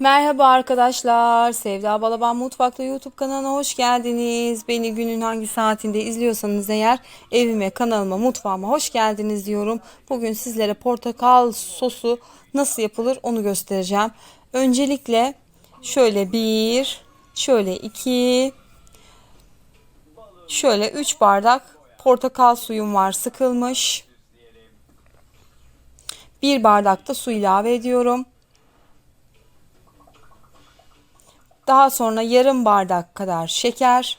Merhaba arkadaşlar. Sevda Balaban Mutfak'ta YouTube kanalına hoş geldiniz. Beni günün hangi saatinde izliyorsanız eğer evime, kanalıma, mutfağıma hoş geldiniz diyorum. Bugün sizlere portakal sosu nasıl yapılır onu göstereceğim. Öncelikle şöyle bir, şöyle iki, şöyle üç bardak portakal suyum var sıkılmış. Bir bardak da su ilave ediyorum. Daha sonra yarım bardak kadar şeker.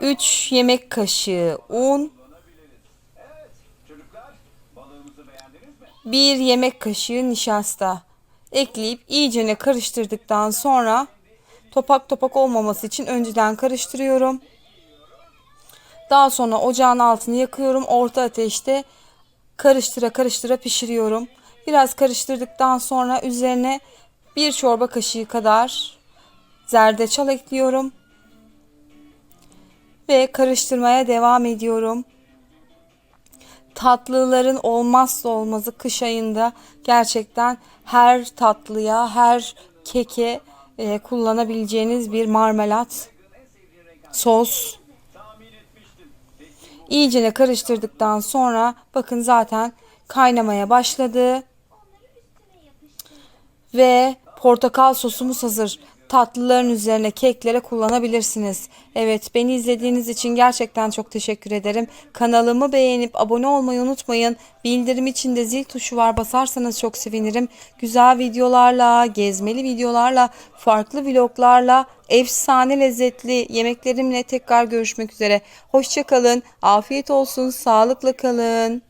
3 yemek kaşığı un. 1 yemek kaşığı nişasta ekleyip iyicene karıştırdıktan sonra topak topak olmaması için önceden karıştırıyorum. Daha sonra ocağın altını yakıyorum. Orta ateşte karıştıra karıştıra pişiriyorum. Biraz karıştırdıktan sonra üzerine bir çorba kaşığı kadar zerdeçal ekliyorum. Ve karıştırmaya devam ediyorum. Tatlıların olmazsa olmazı kış ayında gerçekten her tatlıya, her keke e, kullanabileceğiniz bir marmelat, sos. İyicene karıştırdıktan sonra bakın zaten kaynamaya başladı. Ve portakal sosumuz hazır. Tatlıların üzerine keklere kullanabilirsiniz. Evet beni izlediğiniz için gerçekten çok teşekkür ederim. Kanalımı beğenip abone olmayı unutmayın. Bildirim için de zil tuşu var basarsanız çok sevinirim. Güzel videolarla, gezmeli videolarla, farklı vloglarla, efsane lezzetli yemeklerimle tekrar görüşmek üzere. Hoşçakalın, afiyet olsun, sağlıkla kalın.